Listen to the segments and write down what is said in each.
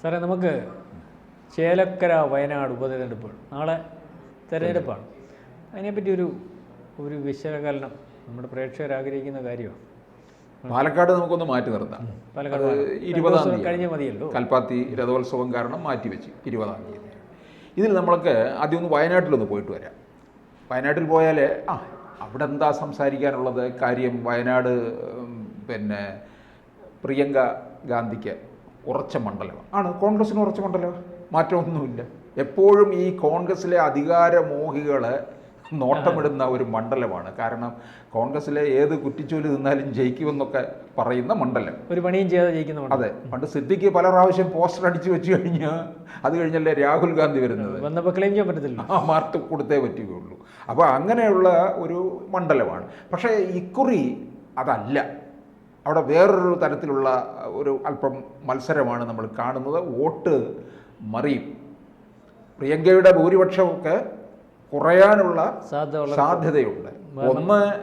സാറേ നമുക്ക് ചേലക്കര വയനാട് ഉപതെരഞ്ഞെടുപ്പ് നാളെ തെരഞ്ഞെടുപ്പാണ്. അതിനെപ്പറ്റി ഒരു ഒരു വിശകലനം നമ്മുടെ പ്രേക്ഷകർ ആഗ്രഹിക്കുന്ന കാര്യമാണ്. പാലക്കാട് നമുക്കൊന്ന് മാറ്റി നിർത്താം. പാലക്കാട് ഇരുപതാം തീയതി. കഴിഞ്ഞ മതിയല്ലോ. കൽപ്പാത്തി രഥോത്സവം കാരണം മാറ്റിവെച്ച് ഇരുപതാം തീയതി. ഇതിൽ നമ്മൾക്ക് ആദ്യം ഒന്ന് വയനാട്ടിലൊന്ന് പോയിട്ട് വരാം. വയനാട്ടിൽ പോയാൽ ആ അവിടെ എന്താ സംസാരിക്കാനുള്ളത്? കാര്യം വയനാട് പിന്നെ പ്രിയങ്ക ഗാന്ധിക്ക് ഉറച്ച മണ്ഡലമാണ്. ആണ്? കോൺഗ്രസിന് ഉറച്ച മണ്ഡലമാണ് മാറ്റമൊന്നുമില്ല. എപ്പോഴും ഈ കോൺഗ്രസിലെ അധികാരമോഹികൾ നോട്ടമിടുന്ന ഒരു മണ്ഡലമാണ്. കാരണം കോൺഗ്രസിലെ ഏത് കുറ്റിച്ചോലി നിന്നാലും ജയിക്കുമെന്നൊക്കെ പറയുന്ന മണ്ഡലം. ഒരു പണിയും ചെയ്യാതെ ജയിക്കുന്ന അതെ. പണ്ട് സിദ്ദിഖ് പല പ്രാവശ്യം പോസ്റ്റർ അടിച്ചു വെച്ച് കഴിഞ്ഞ് അത് കഴിഞ്ഞല്ലേ രാഹുൽ ഗാന്ധി വരുന്നത്. വന്നപ്പോൾ ക്ലെയിം ചെയ്യാൻ പറ്റത്തില്ല ആ മാർക്ക് കൊടുത്തേ പറ്റുകയുള്ളൂ. അപ്പോൾ അങ്ങനെയുള്ള ഒരു മണ്ഡലമാണ്. പക്ഷേ ഇക്കുറി അതല്ല. അവിടെ വേറൊരു തരത്തിലുള്ള ഒരു അല്പം മത്സരമാണ് നമ്മൾ കാണുന്നത്. വോട്ട് മറിയും. പ്രിയങ്കയുടെ ഭൂരിപക്ഷമൊക്കെ കുറയാനുള്ള സാധ്യതയുണ്ട്. ഒന്ന്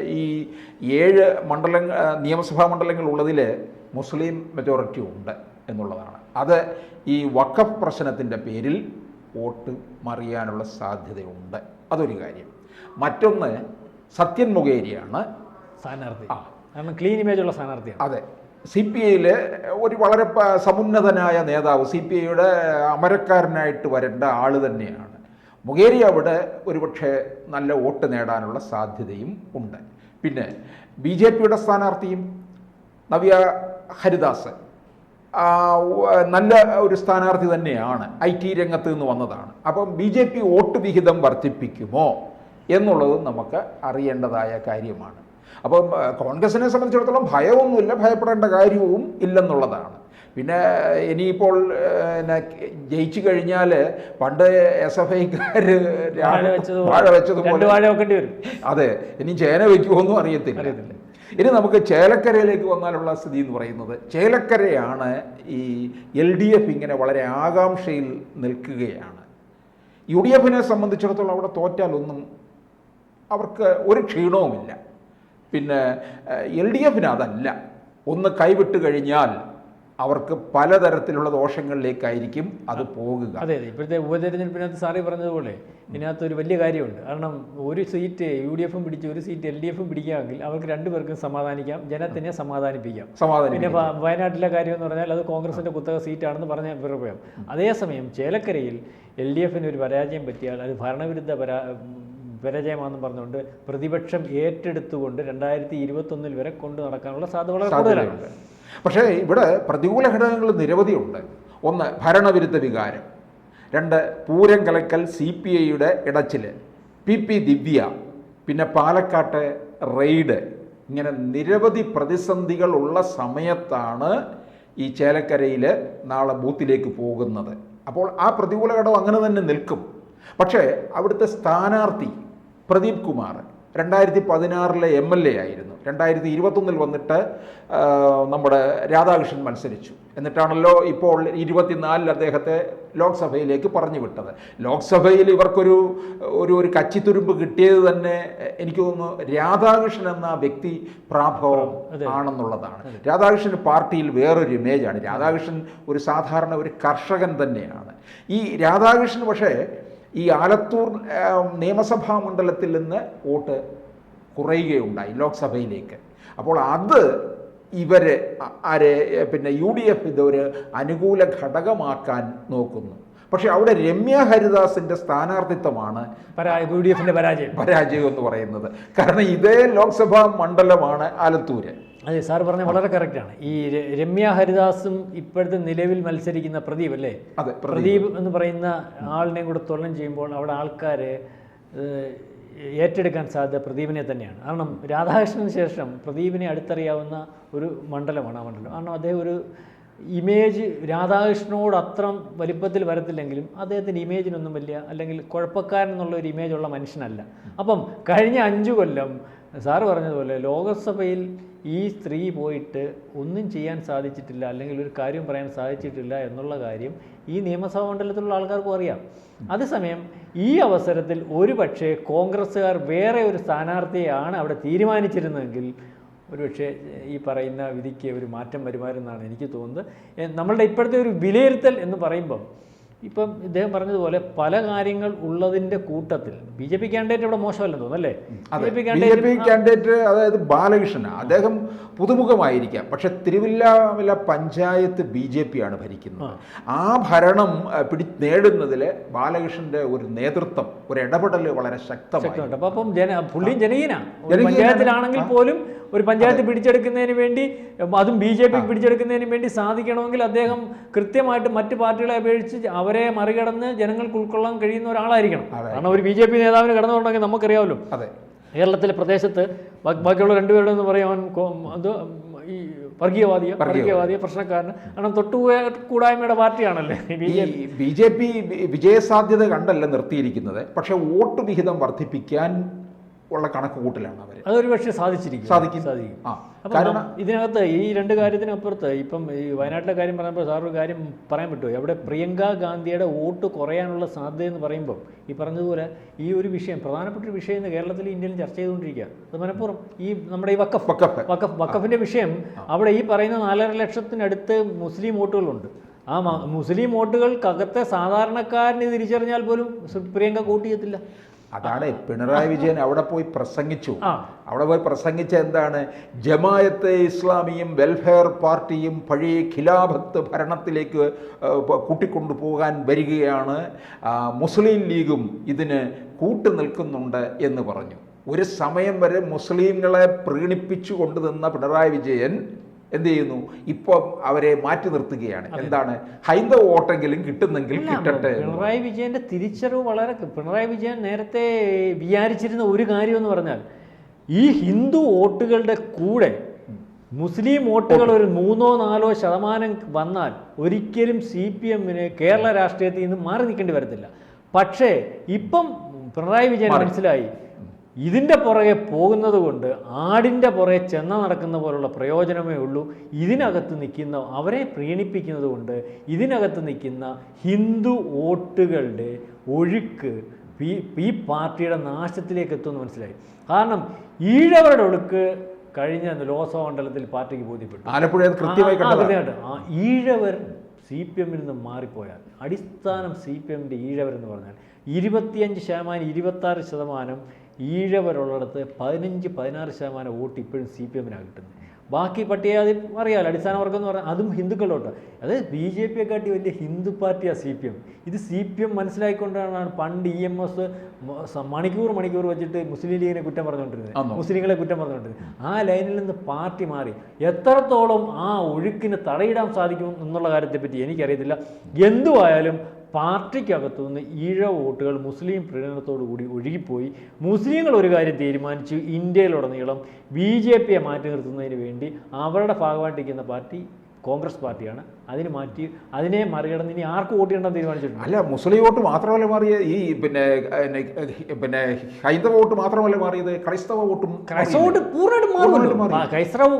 ഈ ഏഴ് മണ്ഡലങ്ങൾ നിയമസഭാ മണ്ഡലങ്ങൾ ഉള്ളതിൽ മുസ്ലിം മെജോറിറ്റി ഉണ്ട് എന്നുള്ളതാണ്. അത് ഈ വഖഫ് പ്രശ്നത്തിന്റെ പേരിൽ വോട്ട് മറിയാനുള്ള സാധ്യതയുണ്ട്. അതൊരു കാര്യം. മറ്റൊന്ന് സത്യൻ മുഖേരിയാണ്. സ്ഥാനാർത്ഥി. ആ. കാരണം ക്ലീൻ ഇമേജ് ഉള്ള സ്ഥാനാർത്ഥിയാണ്. അതെ. സി പി ഐയിൽ ഒരു വളരെ സമുന്നതനായ നേതാവ് സി പി ഐയുടെ അമരക്കാരനായിട്ട് വരേണ്ട ആൾ തന്നെയാണ്. മുഖേരി അവിടെ ഒരുപക്ഷെ നല്ല വോട്ട് നേടാനുള്ള സാധ്യതയും ഉണ്ട്. പിന്നെ ബി ജെ പിയുടെ സ്ഥാനാർത്ഥിയും നവ്യ ഹരിദാസ് നല്ല ഒരു സ്ഥാനാർത്ഥി തന്നെയാണ് ഐ ടി രംഗത്ത് നിന്ന് വന്നതാണ്. അപ്പം ബി ജെ പി വോട്ട് വിഹിതം വർദ്ധിപ്പിക്കുമോ എന്നുള്ളത് നമുക്ക് അറിയേണ്ടതായ കാര്യമാണ്. അപ്പം ആ, കോൺഗ്രസിനെ സംബന്ധിച്ചിടത്തോളം ഭയമൊന്നുമില്ല ഭയപ്പെടേണ്ട കാര്യവും ഇല്ലെന്നുള്ളതാണ്. പിന്നെ ഇനിയിപ്പോൾ പിന്നെ ജയിച്ചു കഴിഞ്ഞാൽ പണ്ട് എസ് എഫ് ഐക്കാർ വാഴ വെച്ചതുപോലെ അതെ ഇനി ചേന വയ്ക്കുമോന്നും അറിയത്തില്ല. അറിയത്തില്ല. ഇനി നമുക്ക് ചേലക്കരയിലേക്ക് വന്നാലുള്ള സ്ഥിതി എന്ന് പറയുന്നത് ചേലക്കരയാണ് ഈ എൽ ഡി എഫ് ഇങ്ങനെ വളരെ ആകാംക്ഷയിൽ നിൽക്കുകയാണ്. യു ഡി എഫിനെ സംബന്ധിച്ചിടത്തോളം അവിടെ തോറ്റാലൊന്നും അവർക്ക് ഒരു ക്ഷീണവുമില്ല. പിന്നെ എൽ ഡി എഫിന് അതല്ല. ഒന്ന് കൈവിട്ട് കഴിഞ്ഞാൽ അവർക്ക് പലതരത്തിലുള്ള ദോഷങ്ങളിലേക്കായിരിക്കും അത് പോകുക. അതെ അതെ. ഇപ്പോഴത്തെ ഉപതെരഞ്ഞെടുപ്പിനകത്ത് സാറി പറഞ്ഞതുപോലെ ഇതിനകത്ത് ഒരു വലിയ കാര്യമുണ്ട്. കാരണം ഒരു സീറ്റ് യു ഡി എഫും പിടിച്ച് ഒരു സീറ്റ് എൽ ഡി എഫും പിടിക്കാമെങ്കിൽ അവർക്ക് രണ്ടുപേർക്കും സമാധാനിക്കാം. ജനത്തിനെ സമാധാനിപ്പിക്കാം. പിന്നെ വയനാട്ടിലെ കാര്യം എന്ന് പറഞ്ഞാൽ അത് കോൺഗ്രസിന്റെ കുത്തക സീറ്റാണെന്ന് പറഞ്ഞ പറയാം അതേസമയം ചേലക്കരയിൽ എൽ ഡി എഫിന് ഒരു പരാജയം പറ്റിയാൽ അത് ഭരണവിരുദ്ധ പരാ പരാജയമാണെന്ന് പറഞ്ഞുകൊണ്ട് പ്രതിപക്ഷം ഏറ്റെടുത്തുകൊണ്ട് രണ്ടായിരത്തി ഇരുപത്തൊന്നിൽ വരെ കൊണ്ടു നടക്കാനുള്ള സാധ്യത വളരെ കൂടുതലാണ്. പക്ഷേ ഇവിടെ പ്രതികൂല ഘടകങ്ങൾ നിരവധിയുണ്ട്. ഒന്ന് ഭരണവിരുദ്ധ വികാരം. രണ്ട് പൂരം കലക്കൽ സി പി ഐയുടെ ഇടച്ചിൽ പി പി ദിവ്യ പിന്നെ പാലക്കാട്ടെ റെയ്ഡ്. ഇങ്ങനെ നിരവധി പ്രതിസന്ധികളുള്ള സമയത്താണ് ഈ ചേലക്കരയിൽ നാളെ ബൂത്തിലേക്ക് പോകുന്നത്. അപ്പോൾ ആ പ്രതികൂല ഘടകം അങ്ങനെ തന്നെ നിൽക്കും. പക്ഷേ അവിടുത്തെ സ്ഥാനാർത്ഥി പ്രദീപ് കുമാർ രണ്ടായിരത്തി പതിനാറിലെ എം എൽ എ ആയിരുന്നു. രണ്ടായിരത്തി ഇരുപത്തൊന്നിൽ വന്നിട്ട് നമ്മുടെ രാധാകൃഷ്ണൻ മത്സരിച്ചു. എന്നിട്ടാണല്ലോ ഇപ്പോൾ ഇരുപത്തിനാലിൽ അദ്ദേഹത്തെ ലോക്സഭയിലേക്ക് പറഞ്ഞു വിട്ടത്. ലോക്സഭയിൽ ഇവർക്കൊരു ഒരു ഒരു കച്ചിത്തുരുമ്പ് കിട്ടിയത് തന്നെ എനിക്ക് തോന്നുന്നു രാധാകൃഷ്ണൻ എന്ന വ്യക്തി പ്രാഭവം ആണെന്നുള്ളതാണ്. രാധാകൃഷ്ണൻ പാർട്ടിയിൽ വേറൊരു ഇമേജാണ്. രാധാകൃഷ്ണൻ ഒരു സാധാരണ ഒരു കർഷകൻ തന്നെയാണ്. ഈ രാധാകൃഷ്ണൻ പക്ഷേ ഈ ആലത്തൂർ നിയമസഭാ മണ്ഡലത്തിൽ നിന്ന് വോട്ട് കുറയുകയുണ്ടായി ലോക്സഭയിലേക്ക്. അപ്പോൾ അത് ഇവർ ആരെ പിന്നെ യു ഡി എഫ് ഇതൊരു അനുകൂല ഘടകമാക്കാൻ നോക്കുന്നു. പക്ഷെ അവിടെ രമ്യ ഹരിദാസിന്റെ സ്ഥാനാർത്ഥിത്വമാണ് യു ഡി എഫിന്റെ പരാജയം. പരാജയം എന്ന് പറയുന്നത്. കാരണം ഇതേ ലോക്സഭാ മണ്ഡലമാണ് ആലത്തൂര്. അതെ സാർ പറഞ്ഞ വളരെ കറക്റ്റാണ് ഈ രമ്യ ഹരിദാസും ഇപ്പോഴത്തെ നിലവിൽ മത്സരിക്കുന്ന പ്രദീപ് അല്ലേ? പ്രദീപ്. എന്ന് പറയുന്ന ആളിനെ കൂടെ തുലനം ചെയ്യുമ്പോൾ അവിടെ ആൾക്കാർ ഏറ്റെടുക്കാൻ സാധ്യത പ്രദീപിനെ തന്നെയാണ്. കാരണം രാധാകൃഷ്ണന് ശേഷം പ്രദീപിനെ അടുത്തറിയാവുന്ന ഒരു മണ്ഡലമാണ് ആ മണ്ഡലം. കാരണം അദ്ദേഹം ഒരു ഇമേജ് രാധാകൃഷ്ണനോട് അത്രം വലിപ്പത്തിൽ വരത്തില്ലെങ്കിലും അദ്ദേഹത്തിന്റെ ഇമേജിനൊന്നും വലിയ അല്ലെങ്കിൽ കുഴപ്പക്കാരൻ എന്നുള്ള ഒരു ഇമേജുള്ള മനുഷ്യനല്ല. അപ്പം കഴിഞ്ഞ അഞ്ചു കൊല്ലം സാറ് പറഞ്ഞതുപോലെ ലോകസഭയിൽ ഈ സ്ത്രീ പോയിട്ട് ഒന്നും ചെയ്യാൻ സാധിച്ചിട്ടില്ല അല്ലെങ്കിൽ ഒരു കാര്യം പറയാൻ സാധിച്ചിട്ടില്ല എന്നുള്ള കാര്യം ഈ നിയമസഭാ മണ്ഡലത്തിലുള്ള ആൾക്കാർക്കും അറിയാം. അതേസമയം ഈ അവസരത്തിൽ ഒരു പക്ഷേ കോൺഗ്രസ്സുകാർ വേറെ ഒരു സ്ഥാനാർത്ഥിയെയാണ് അവിടെ തീരുമാനിച്ചിരുന്നതെങ്കിൽ ഒരുപക്ഷെ ഈ പറയുന്ന വിധിക്ക് ഒരു മാറ്റം വരുമായിരുന്നാണ് എനിക്ക് തോന്നുന്നത്. നമ്മളുടെ ഇപ്പോഴത്തെ ഒരു വിലയിരുത്തൽ എന്ന് പറയുമ്പം ഇപ്പം ഇദ്ദേഹം പറഞ്ഞതുപോലെ പല കാര്യങ്ങൾ ഉള്ളതിന്റെ കൂട്ടത്തിൽ ബി ജെ പി കാൻഡിഡേറ്റ് ഇവിടെ മോശമല്ലെന്ന് തോന്നുന്നു അല്ലേ? അതെ. ബി ജെ പി കാൻഡിഡേറ്റ് അതായത് ബാലകൃഷ്ണൻ അദ്ദേഹം പുതുമുഖമായിരിക്കാം. പക്ഷെ Thiruvilwamala panchayat B J P ആണ് ഭരിക്കുന്നത്. ആ. ഭരണം പിടി നേടുന്നതിൽ ബാലകൃഷ്ണന്റെ ഒരു നേതൃത്വം ഒരു ഇടപെടൽ വളരെ ശക്തമായി. അപ്പം ജന പുള്ളിയും ജനകീയനാണ്. പഞ്ചായത്തിലാണെങ്കിൽ പോലും ഒരു പഞ്ചായത്ത് പിടിച്ചെടുക്കുന്നതിന് വേണ്ടി അതും ബി ജെ പി പിടിച്ചെടുക്കുന്നതിന് വേണ്ടി സാധിക്കണമെങ്കിൽ അദ്ദേഹം കൃത്യമായിട്ട് മറ്റു പാർട്ടികളെ അപേക്ഷിച്ച് അവരെ മറികടന്ന് ജനങ്ങൾക്ക് ഉൾക്കൊള്ളാൻ കഴിയുന്ന ഒരാളായിരിക്കണം. കാരണം ഒരു ബി ജെ പി നേതാവിന് കടന്നുകൊണ്ടെങ്കിൽ നമുക്കറിയാമല്ലോ. അതെ. കേരളത്തിലെ പ്രദേശത്ത് ബാക്കിയുള്ള രണ്ടുപേരുടെ എന്ന് പറയാൻ അത് ഈ വർഗീയവാദിയ വർഗീയവാദിയ പ്രശ്നക്കാരന്. കാരണം തൊട്ടു കൂടായ്മയുടെ പാർട്ടിയാണല്ലേ ബി ജെ പി? വിജയസാധ്യത കണ്ടല്ല നിർത്തിയിരിക്കുന്നത്. പക്ഷെ വോട്ട് വിഹിതം വർദ്ധിപ്പിക്കാൻ ഉള്ള കണക്ക് കൂട്ടലാണ് അവർ അതൊരു പക്ഷേ സാധിച്ചിരിക്കും. സാധിക്കും. സാധിക്കും. ആ. കാരണം ഇതിനകത്ത് ഈ രണ്ട് കാര്യത്തിനപ്പുറത്ത് ഇപ്പം ഈ വയനാട്ടിലെ കാര്യം പറയുമ്പോൾ സാർ ഒരു കാര്യം പറയാൻ പറ്റുമോ? അവിടെ പ്രിയങ്ക ഗാന്ധിയുടെ വോട്ട് കുറയാനുള്ള സാധ്യത എന്ന് പറയുമ്പോൾ ഈ പറഞ്ഞതുപോലെ ഈ ഒരു വിഷയം പ്രധാനപ്പെട്ട ഒരു വിഷയം ഇന്ന് കേരളത്തിലും ഇന്ത്യയിലും ചർച്ച ചെയ്തുകൊണ്ടിരിക്കുക. അത് മനഃപൂർവം ഈ നമ്മുടെ ഈ വക്കഫ് വക്കഫ്. വക്കഫ് വക്കഫിന്റെ വിഷയം അവിടെ ഈ പറയുന്ന നാലര ലക്ഷത്തിനടുത്ത് മുസ്ലിം വോട്ടുകളുണ്ട്. ആ മുസ്ലിം വോട്ടുകൾക്കകത്തെ സാധാരണക്കാരന് തിരിച്ചറിഞ്ഞാൽ പോലും പ്രിയങ്ക വോട്ട് ചെയ്യത്തില്ല. അതാണ് പിണറായി വിജയൻ അവിടെ പോയി പ്രസംഗിച്ചു. അവിടെ പോയി പ്രസംഗിച്ച എന്താണ്? ജമായത്തെ ഇസ്ലാമിയും വെൽഫെയർ പാർട്ടിയും പഴയ ഖിലാഫത്ത് ഭരണത്തിലേക്ക് കൂട്ടിക്കൊണ്ടുപോകാൻ കൂട്ടിക്കൊണ്ടു പോകാൻ വരികയാണ്. മുസ്ലിം ലീഗും ഇതിന് കൂട്ടു നിൽക്കുന്നുണ്ട് എന്ന് പറഞ്ഞു. ഒരു സമയം വരെ മുസ്ലിങ്ങളെ പ്രീണിപ്പിച്ചു കൊണ്ടു നിന്ന പിണറായി വിജയൻ എന്ത് ചെയ്യുന്നു ഇപ്പോൾ അവരെ മാറ്റി നിർത്തുകയാണ്. എന്താണ്? ഹൈന്ദവ വോട്ടെങ്കിലും കിട്ടുന്നെങ്കിൽ കിട്ടട്ടെ പിണറായി വിജയന്റെ തിരിച്ചറിവ് വളരെ പിണറായി വിജയൻ നേരത്തെ വിചാരിച്ചിരുന്ന ഒരു കാര്യം എന്ന് പറഞ്ഞാൽ ഈ ഹിന്ദു വോട്ടുകളുടെ കൂടെ മുസ്ലിം വോട്ടുകൾ ഒരു മൂന്നോ നാലോ ശതമാനം വന്നാൽ ഒരിക്കലും സി പി എമ്മിന് കേരള രാഷ്ട്രീയത്തിൽ നിന്ന് മാറി നിൽക്കേണ്ടി വരത്തില്ല. പക്ഷേ ഇപ്പം പിണറായി വിജയൻ മനസ്സിലായി. ഇതിന്റെ പുറകെ പോകുന്നത് കൊണ്ട് ആടിന്റെ പുറകെ ചെന്ന നടക്കുന്ന പോലുള്ള പ്രയോജനമേ ഉള്ളൂ. ഇതിനകത്ത് നിൽക്കുന്ന അവരെ പ്രീണിപ്പിക്കുന്നത് കൊണ്ട് ഇതിനകത്ത് നിൽക്കുന്ന ഹിന്ദു വോട്ടുകളുടെ ഒഴുക്ക് ഈ ഈ പാർട്ടിയുടെ നാശത്തിലേക്ക് എത്തുമെന്ന് മനസ്സിലായി. കാരണം ഈഴവരുടെ ഒഴുക്ക് കഴിഞ്ഞ ലോക്സഭാ മണ്ഡലത്തിൽ പാർട്ടിക്ക് ബോധ്യപ്പെട്ടു. ആലപ്പുഴ കൃത്യമായി ഈഴവർ സി പി എമ്മിൽ നിന്ന് മാറിപ്പോയാൽ അടിസ്ഥാനം സി പി എമ്മിന്റെ ഈഴവരെന്ന് പറഞ്ഞാൽ ഇരുപത്തിയഞ്ച് ശതമാനം ഇരുപത്താറ് ശതമാനം ഈഴവരുള്ളിടത്ത് പതിനഞ്ച് പതിനാറ് ശതമാനം വോട്ട് ഇപ്പോഴും സി പി എമ്മിനാണ് കിട്ടുന്നത് ബാക്കി പട്ടികജാതി അറിയാമല്ലോ അടിസ്ഥാന വർഗം എന്ന് പറഞ്ഞാൽ അതും ഹിന്ദുക്കളോട്ട് അത് ബി ജെ പിയെ കാട്ടി വലിയ ഹിന്ദു പാർട്ടിയാണ് സി പി എം ഇത് സി പി എം മനസ്സിലാക്കിക്കൊണ്ടാണ് പണ്ട് ഇ എം എസ് മണിക്കൂർ മണിക്കൂർ വെച്ചിട്ട് മുസ്ലിം ലീഗിനെ കുറ്റം പറഞ്ഞുകൊണ്ടിരുന്നത്? മുസ്ലിങ്ങളെ കുറ്റം പറഞ്ഞുകൊണ്ടിരുന്നത് ആ ലൈനിൽ നിന്ന് പാർട്ടി മാറി. എത്രത്തോളം ആ ഒഴുക്കിന് തടയിടാൻ സാധിക്കും എന്നുള്ള കാര്യത്തെപ്പറ്റി എനിക്കറിയത്തില്ല. എന്തുവായാലും പാർട്ടിക്കകത്തു നിന്ന് ഈഴ വോട്ടുകൾ മുസ്ലിം കൂടി ഒഴുകിപ്പോയി. മുസ്ലിങ്ങൾ ഒരു കാര്യം തീരുമാനിച്ചു. ഇന്ത്യയിലുടനീളം ബി ജെ പിയെ മാറ്റി നിർത്തുന്നതിന് വേണ്ടി അവരുടെ ഭാഗമായിട്ടിരിക്കുന്ന പാർട്ടി കോൺഗ്രസ് പാർട്ടിയാണ്. അതിന് മാറ്റി അതിനെ മറികടന്ന് ഇനി ആർക്ക് വോട്ട് ചെയ്യണമെന്ന് തീരുമാനിച്ചിട്ടുണ്ട്? അല്ല മുസ്ലിം വോട്ട് മാത്രമല്ല മാറിയത് ഈ പിന്നെ പിന്നെ, ഹൈന്ദവ വോട്ട് മാത്രമല്ല മാറിയത് ക്രൈസ്തവ വോട്ടും ക്രൈസ്തവ വോട്ട് പൂർണമായിട്ട് മാറി. ക്രൈസ്തവ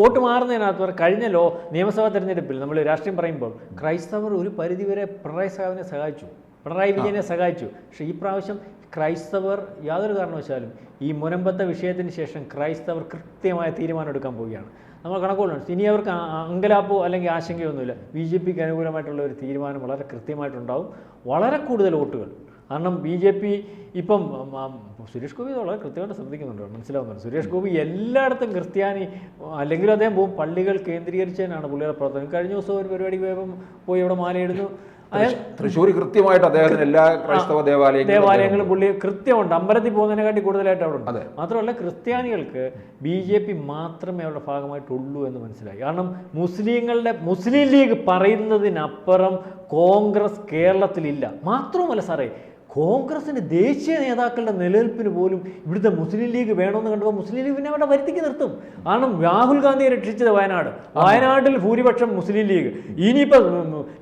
വോട്ട് മാറുന്നതിനകത്ത് കഴിഞ്ഞ ലോ നിയമസഭാ തെരഞ്ഞെടുപ്പിൽ നമ്മൾ രാഷ്ട്രീയം പറയുമ്പോൾ ക്രൈസ്തവർ ഒരു പരിധിവരെ പിണറായി സാഹിബിനെ സഹായിച്ചു. പിണറായി വിജയനെ സഹായിച്ചു. പക്ഷേ ഈ പ്രാവശ്യം ക്രൈസ്തവർ യാതൊരു കാരണവശാലും ഈ മുനമ്പത്തെ വിഷയത്തിന് ശേഷം ക്രൈസ്തവർ കൃത്യമായ തീരുമാനം എടുക്കാൻ പോവുകയാണ്. നമ്മൾ കണക്കുകളുണ്ട് ഇനി അവർക്ക് അങ്കലാപ്പോ അല്ലെങ്കിൽ ആശങ്കയൊന്നുമില്ല. ബി ജെ പിക്ക് അനുകൂലമായിട്ടുള്ള ഒരു തീരുമാനം വളരെ കൃത്യമായിട്ടുണ്ടാവും. വളരെ കൂടുതൽ വോട്ടുകൾ. കാരണം ബി ജെ പി ഇപ്പം സുരേഷ് ഗോപി വളരെ കൃത്യമായിട്ട് ശ്രദ്ധിക്കുന്നുണ്ട്. മനസ്സിലാവുന്നുണ്ട്. സുരേഷ് ഗോപി എല്ലായിടത്തും ക്രിസ്ത്യാനി അല്ലെങ്കിൽ അദ്ദേഹം പോകും പള്ളികൾ കേന്ദ്രീകരിച്ചതിനാണ് പുള്ളിയുടെ പ്രവർത്തനം. കഴിഞ്ഞ ദിവസം ഒരു പരിപാടി പോയപ്പം പോയി അവിടെ മാലയിടുന്നു. തൃശ്ശൂർ കൃത്യമായിട്ട് അദ്ദേഹത്തിന് എല്ലാ ക്രൈസ്തവ ദേവാലയങ്ങളും ദേവാലയങ്ങളും പുള്ളി കൃത്യമുണ്ട്. അമ്പലത്തിൽ പോകുന്നതിനെക്കാട്ടി കൂടുതലായിട്ട് അവിടെ ഉണ്ട്. മാത്രമല്ല ക്രിസ്ത്യാനികൾക്ക് ബി ജെ പി മാത്രമേ അവരുടെ ഭാഗമായിട്ടുള്ളൂ എന്ന് മനസ്സിലായി. കാരണം മുസ്ലിങ്ങളുടെ മുസ്ലിം ലീഗ് പറയുന്നതിനപ്പുറം കോൺഗ്രസ് കേരളത്തിലില്ല. മാത്രവുമല്ല സാറേ കോൺഗ്രസിന് ദേശീയ നേതാക്കളുടെ നിലനിൽപ്പിന് പോലും ഇവിടുത്തെ മുസ്ലിം ലീഗ് വേണമെന്ന് കണ്ടപ്പോൾ മുസ്ലിം ലീഗ് പിന്നെ അവിടെ വരുത്തിക്ക് നിർത്തും. കാരണം രാഹുൽ ഗാന്ധിയെ രക്ഷിച്ചത് വയനാട്. വയനാട്ടിൽ ഭൂരിപക്ഷം മുസ്ലിം ലീഗ്. ഇനിയിപ്പോൾ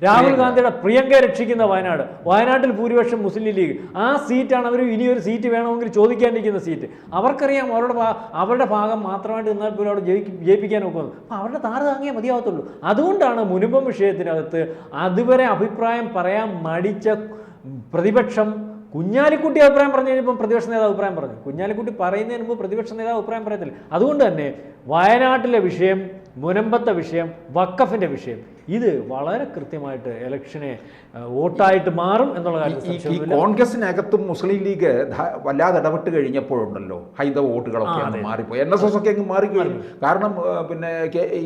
രാഹുൽ ഗാന്ധിയുടെ പ്രിയങ്ക രക്ഷിക്കുന്ന വയനാട്. വയനാട്ടിൽ ഭൂരിപക്ഷം മുസ്ലിം ലീഗ്. ആ സീറ്റാണ് അവർ ഇനിയൊരു സീറ്റ് വേണമെങ്കിൽ ചോദിക്കാണ്ടിരിക്കുന്ന സീറ്റ്. അവർക്കറിയാം അവരുടെ അവരുടെ ഭാഗം മാത്രമായിട്ട് നിന്നാൽ പോലും അവിടെ ജയിപ്പിക്കാൻ നോക്കുന്നത് അപ്പോൾ അവരുടെ താറ് താങ്ങിയേ മതിയാവത്തുള്ളൂ. അതുകൊണ്ടാണ് മുനുപം വിഷയത്തിനകത്ത് അതുവരെ അഭിപ്രായം പറയാൻ മടിച്ച പ്രതിപക്ഷം കുഞ്ഞാലിക്കുട്ടി അഭിപ്രായം പറഞ്ഞു കഴിഞ്ഞപ്പോൾ പ്രതിപക്ഷ നേതാവ് അഭിപ്രായം പറഞ്ഞു. കുഞ്ഞാലിക്കുട്ടി പറയുന്നതിന് മുമ്പ് പ്രതിപക്ഷ നേതാവ് അഭിപ്രായം പറയത്തില്ല. അതുകൊണ്ട് തന്നെ വയനാട്ടിലെ വിഷയം മുനമ്പത്തെ വിഷയം വക്കഫിന്റെ വിഷയം ഇത് വളരെ കൃത്യമായിട്ട് ഇലക്ഷനെ വോട്ടായിട്ട് മാറും എന്നുള്ള കാര്യം ഈ- കോൺഗ്രസിനകത്തും മുസ്ലിം ലീഗ് വല്ലാതെ ഇടപെട്ട് കഴിഞ്ഞപ്പോഴുണ്ടല്ലോ ഹൈന്ദവ വോട്ടുകളൊക്കെ അങ്ങ്. മാറിപ്പോയി എൻ എസ് എസ് ഒക്കെ അങ്ങ് മാറിക്കഴിഞ്ഞു കാരണം പിന്നെ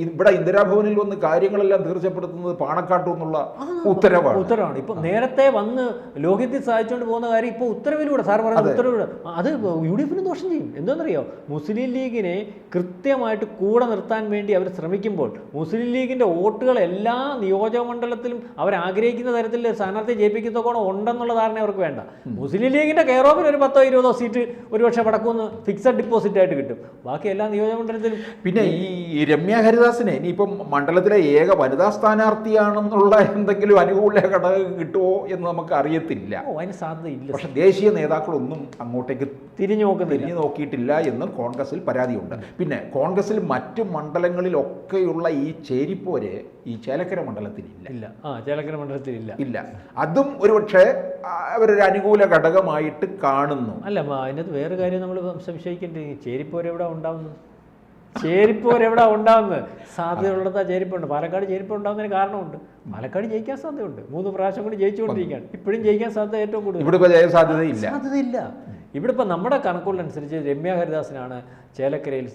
ഇവിടെ ഇന്ദിരാഭവനിൽ വന്ന് കാര്യങ്ങളെല്ലാം തീർച്ചപ്പെടുത്തുന്നത് പാണക്കാട്ടു എന്നുള്ള ഉത്തരവാണ്. ഉത്തരവാണ്. ഇപ്പൊ നേരത്തെ വന്ന് ലോഹിത്തിൽ സഹായിച്ചുകൊണ്ട് പോകുന്ന കാര്യം ഇപ്പൊ ഉത്തരവിലൂടെ സാർ പറയുന്ന ഉത്തരവിലൂടെ. അത് യു ഡി എഫിന് ദോഷം ചെയ്യും. എന്താണെന്നറിയോ മുസ്ലിം ലീഗിനെ കൃത്യമായിട്ട് കൂടെ നിർത്താൻ വേണ്ടി അവർ ശ്രമിക്കുമ്പോൾ മുസ്ലിം ലീഗിന്റെ വോട്ടുകൾ എല്ലാ നിയോജക മണ്ഡലത്തിലും അവർ ആഗ്രഹിക്കുന്ന തരത്തിൽ സ്ഥാനാർത്ഥി ജയിപ്പിക്കത്തക്കോണം ഉണ്ടെന്നുള്ള ധാരണ അവർക്ക് വേണ്ട. മുസ്ലിം ലീഗിന്റെ കെയർ ഓഫിൽ ഒരു പത്തോ ഇരുപതോ സീറ്റ് ഒരുപക്ഷെ വടക്കുന്ന് ഫിക്സഡ് ഡിപ്പോസിറ്റ് ആയിട്ട് കിട്ടും. ബാക്കി എല്ലാ നിയോജക മണ്ഡലത്തിലും പിന്നെ ഈ രമ്യ ഹരിദാസിനെ ഇനിയിപ്പം മണ്ഡലത്തിലെ ഏക വനിതാ സ്ഥാനാർത്ഥിയാണെന്നുള്ള എന്തെങ്കിലും അനുകൂല ഘടകം കിട്ടുമോ എന്ന് നമുക്ക് അറിയത്തില്ല. ഓ അതിന് സാധ്യതയില്ല. പക്ഷെ ദേശീയ നേതാക്കളൊന്നും അങ്ങോട്ടേക്ക് തിരിഞ്ഞു നോക്കുന്നില്ല. തിരിഞ്ഞു നോക്കിയിട്ടില്ല എന്ന് കോൺഗ്രസിൽ പരാതിയുണ്ട്. പിന്നെ കോൺഗ്രസിൽ മറ്റു മണ്ഡലങ്ങളിലൊക്കെയുള്ള ഈ ചേരിപ്പോര് ഈ ചേലക്കര മണ്ഡലത്തിൽ ഇല്ല. ആ ചേലക്കര മണ്ഡലത്തിൽ ഇല്ല. ഇല്ല അതും ഒരുപക്ഷെ അവരൊരു അനുകൂല ഘടകമായിട്ട് കാണുന്നു. അല്ല അതിനകത്ത് വേറെ കാര്യം നമ്മൾ സംശയിക്കേണ്ടത് ഈ ചേരിപ്പോര് എവിടെ ഉണ്ടാവുന്നത്? ചേരിപ്പോര് എവിടെ ഉണ്ടാവുന്നത്? സാധ്യതയുള്ളത് ചേരിപ്പുണ്ട്. പാലക്കാട് ചേരിപ്പ് ഉണ്ടാകുന്നതിന് കാരണമുണ്ട്. പാലക്കാട് ജയിക്കാൻ സാധ്യതയുണ്ട്. മൂന്ന് പ്രാവശ്യം കൂടി ജയിച്ചുകൊണ്ടിരിക്കുകയാണ്. ഇപ്പോഴും ജയിക്കാൻ സാധ്യത ഏറ്റവും കൂടുതൽ. ഇവിടെ ജയസാധ്യതയില്ല സാധ്യതയില്ല. ഇവിടെ ഇപ്പം നമ്മുടെ കണക്കുകളനുസരിച്ച് രമ്യ ഹരിദാസിനാണ് ചേലക്കരയിൽ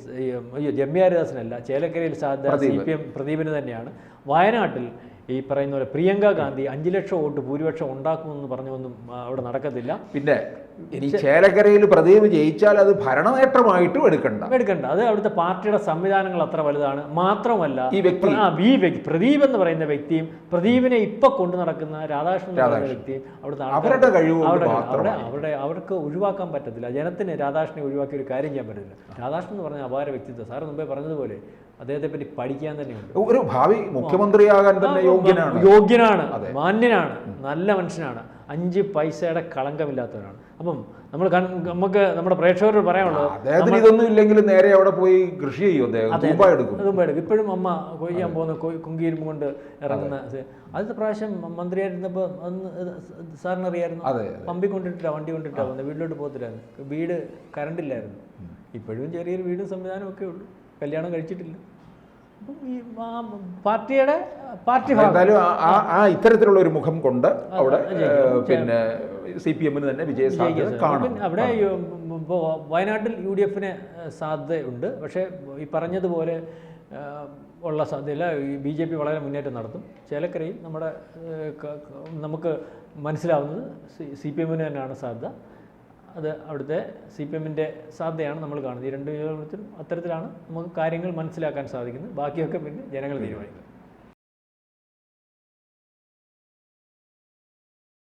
രമ്യ ഹരിദാസിനല്ല ചേലക്കരയിൽ സാധ്യത സി. പി എം പ്രദീപിന് തന്നെയാണ് വയനാട്ടിൽ ഈ പറയുന്ന പോലെ പ്രിയങ്ക ഗാന്ധി അഞ്ചു ലക്ഷം വോട്ട് ഭൂരിപക്ഷം ഉണ്ടാക്കുമെന്ന് പറഞ്ഞൊന്നും അവിടെ നടക്കത്തില്ല. പിന്നെ ഇനി ചേലക്കരയിൽ പ്രദീപ് ജയിച്ചാൽ അത് ഭരണനേട്ടമായിട്ടും എടുക്കണ്ട. എടുക്കണ്ട. അത് അവിടുത്തെ പാർട്ടിയുടെ സംവിധാനങ്ങൾ അത്ര വലുതാണ്. മാത്രമല്ല ഈ വ്യക്തി. ആ, ഈ വ്യക്തി പ്രദീപ് എന്ന് പറയുന്ന വ്യക്തിയും പ്രദീപിനെ ഇപ്പൊ കൊണ്ടു നടക്കുന്ന രാധാകൃഷ്ണൻ എന്ന് പറയുന്ന. വ്യക്തിയും അവിടുത്തെ അവരുടെ കഴിവ് അവരുടെ- അവർക്ക് ഒഴിവാക്കാൻ പറ്റത്തില്ല. ജനത്തിന് രാധാകൃഷ്ണനെ ഒഴിവാക്കി ഒരു കാര്യം ചെയ്യാൻ പറ്റത്തില്ല. രാധാകൃഷ്ണൻ എന്ന് പറഞ്ഞ അപാര വ്യക്തിത്വം. സാറ് മുമ്പേ പറഞ്ഞതുപോലെ അദ്ദേഹത്തെ പറ്റി പഠിക്കാൻ തന്നെയുണ്ട് ഒരു ഭാവി മുഖ്യമന്ത്രിയാകാൻ തന്നെ യോഗ്യനാണ്. യോഗ്യനാണ് മാന്യനാണ് നല്ല മനുഷ്യനാണ് അഞ്ച് പൈസയുടെ കളങ്കമില്ലാത്തവനാണ്. അപ്പം നമ്മൾ നമുക്ക് നമ്മുടെ പ്രേക്ഷകരോട് പറയാനുള്ളത് അദ്ദേഹത്തിന് ഇതൊന്നും ഇല്ലെങ്കിൽ നേരെ അവിടെ പോയി കൃഷി ചെയ്യും എടുക്കും. ഇപ്പോഴും അമ്മ കൊയ്യാൻ പോകുന്ന കൊയ്- കുങ്കിയിരുമ്പ് കൊണ്ട് ഇറങ്ങുന്ന അടുത്ത ആദ്യത്തെ പ്രാവശ്യം മന്ത്രിയായിരുന്നപ്പോൾ അന്ന് സാറിനറിയായിരുന്നു. സാറിന് അറിയായിരുന്നു പമ്പി കൊണ്ടിട്ടില്ല വണ്ടി കൊണ്ടിട്ടാ വന്നത് വീട്ടിലോട്ട് പോകത്തില്ലായിരുന്നു. വീട് കറണ്ടില്ലായിരുന്നു. ഇപ്പോഴും ചെറിയൊരു വീടും സംവിധാനമൊക്കെ ഉള്ളൂ. കല്യാണം കഴിച്ചിട്ടില്ല. അപ്പം ഈ പാർട്ടിയുടെ പാർട്ടി എന്തായാലും ആ- ഇത്തരത്തിലുള്ള ഒരു മുഖം കൊണ്ട് അവിടെ പിന്നെ സി പി എമ്മിന് തന്നെ വിജയസാധ്യത കാണും. അവിടെ ഇപ്പോൾ വയനാട്ടിൽ യു ഡി എഫിന് സാധ്യതയുണ്ട്. പക്ഷേ ഈ പറഞ്ഞതുപോലെ ഉള്ള സാധ്യതയില്ല. ഈ ബി ജെ പി വളരെ മുന്നേറ്റം നടത്തും. ചേലക്കരയിൽ നമ്മുടെ നമുക്ക് മനസ്സിലാവുന്നത് സി പി എമ്മിന് തന്നെയാണ് സാധ്യത. അത് അവിടുത്തെ സി പി എമ്മിന്റെ സാധ്യതയാണ് നമ്മൾ കാണുന്നത്. ഈ രണ്ട് വിഭാഗത്തിലും അത്തരത്തിലാണ് നമുക്ക് കാര്യങ്ങൾ മനസ്സിലാക്കാൻ സാധിക്കുന്നത്. ബാക്കിയൊക്കെ പിന്നെ ജനങ്ങൾ തീരുമാനിക്കും.